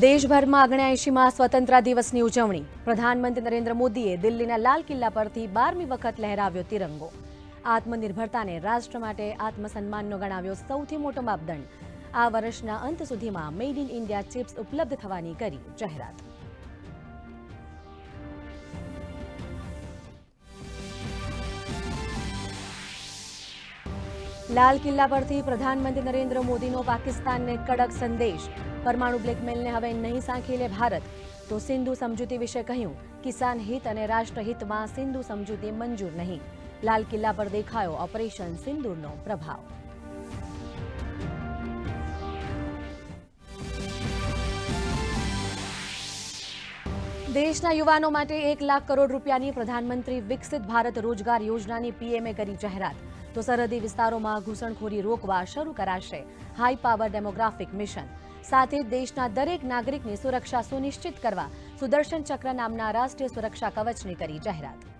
દેશભરમાં અગણ્યાએંશીમાં સ્વતંત્રતા દિવસની ઉજવણી. પ્રધાનમંત્રી નરેન્દ્ર મોદીએ દિલ્હીના લાલ કિલ્લા પરથી બારમી વખત લહેરાવ્યો તિરંગો. આત્મનિર્ભરતાને રાષ્ટ્ર માટે આત્મસન્માનનો ગણાવ્યો સૌથી મોટો માપદંડ. આ વર્ષના અંત સુધીમાં મેડ ઇન ઇન્ડિયા ચિપ્સ ઉપલબ્ધ થવાની કરી જાહેરાત. લાલ કિલ્લા પરથી પ્રધાનમંત્રી નરેન્દ્ર મોદીનો પાકિસ્તાનને કડક સંદેશ. પરમાણુ બ્લેકમેલને હવે નહીં સાંખી લે ભારત. તો સિંધુ સમજૂતી વિશે કહ્યું, કિસાન હિત અને રાષ્ટ્રહિતમાં સિંધુ સમજૂતી મંજૂર નહીં. લાલ કિલ્લા પર દેખાયો ઓપરેશન સિંદૂરનો પ્રભાવ. દેશના યુવાનો માટે એક લાખ કરોડ રૂપિયાની પ્રધાનમંત્રી વિકસિત ભારત રોજગાર યોજનાની પીએમએ કરી જાહેરાત. તો સરહદી વિસ્તારોમાં ઘૂસણખોરી રોકવા શરૂ કરાશે. હાઈ પાવર ડેમોગ્રાફિક મિશન સાથે દેશના દરેક નાગરિકની સુરક્ષા સુનિશ્ચિત કરવા સુદર્શન ચક્ર નામના રાષ્ટ્રીય સુરક્ષા કવચની કરી જાહેરાત.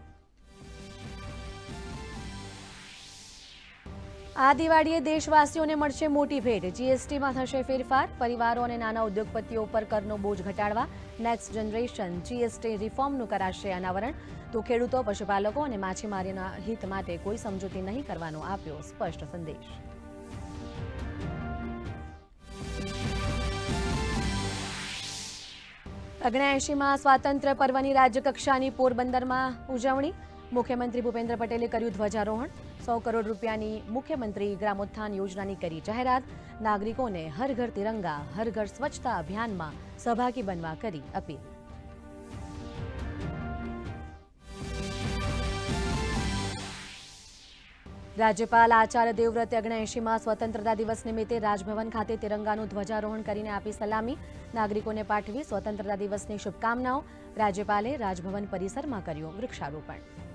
આ દિવાળીએ દેશવાસીઓને મળશે મોટી ભેટ. જીએસટીમાં થશે ફેરફાર. પરિવારો અને નાના ઉદ્યોગપતિઓ પર કરનો બોજ ઘટાડવા નેક્સ્ટ જનરેશન જીએસટી રિફોર્મનું કરાશે અનાવરણ. તો ખેડૂતો, પશુપાલકો અને માછીમારીના હિત માટે કોઈ સમજૂતી નહીં કરવાનો આપ્યો સ્પષ્ટ સંદેશ. ઓગણએંશીમાં સ્વાતંત્ર્ય પર્વની રાજ્યકક્ષાની પોરબંદરમાં ઉજવણી. મુખ્યમંત્રી ભૂપેન્દ્ર પટેલે કર્યું ધ્વજારોહણ. સો કરોડ રૂપિયાની મુખ્યમંત્રી ગ્રામોત્થાન યોજનાની કરી જાહેરાત. નાગરિકોને હર ઘર તિરંગા, હર ઘર સ્વચ્છતા અભિયાનમાં સહભાગી બનવા કરી અપીલ. રાજ્યપાલ આચાર્ય દેવવ્રતે ઓગણએંશીમાં સ્વતંત્રતા દિવસ નિમિત્તે રાજભવન ખાતે તિરંગાનું ધ્વજારોહણ કરીને આપી સલામી. નાગરિકોને પાઠવી સ્વતંત્રતા દિવસની શુભકામનાઓ. રાજ્યપાલે રાજભવન પરિસરમાં કર્યું વૃક્ષારોપણ.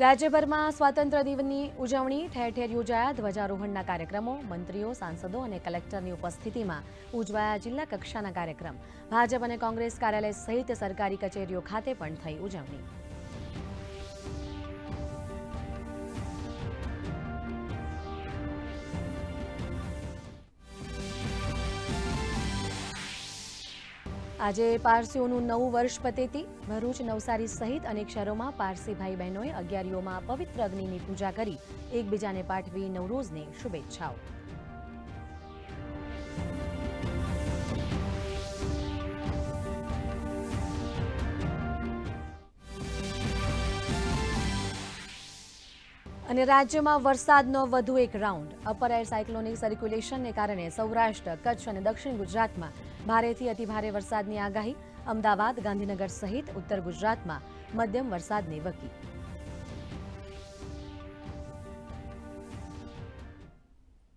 રાજ્યભરમાં સ્વાતંત્ર્ય દિવસની ઉજવણી ઠેર ઠેર યોજાયા ધ્વજારોહણના કાર્યક્રમો, મંત્રીઓ, સાંસદો અને કલેક્ટરની ઉપસ્થિતિમાં ઉજવાયા જિલ્લા કક્ષાના કાર્યક્રમ. ભાજપ અને કોંગ્રેસ કાર્યાલય સહિત સરકારી કચેરીઓ ખાતે પણ થઈ ઉજવણી. આજે પારસીઓનું નવું વર્ષ પતેતી. ભરૂચ, નવસારી સહિત અનેક શહેરોમાં પારસી ભાઈ બહેનોએ અગિયારીઓમાં પવિત્ર અગ્નિની પૂજા કરી. એકબીજાને પાઠવી નવરોઝની શુભેચ્છાઓ. અને રાજ્યમાં વરસાદનો વધુ એક રાઉન્ડ. અપર એર સાયક્લોનિક સર્ક્યુલેશનને કારણે સૌરાષ્ટ્ર, કચ્છ અને દક્ષિણ ગુજરાતમાં ભારેથી અતિભારે વરસાદની આગાહી અમદાવાદ ગાંધીનગર સહિત ઉત્તર ગુજરાતમાં મધ્યમ વરસાદની વકી.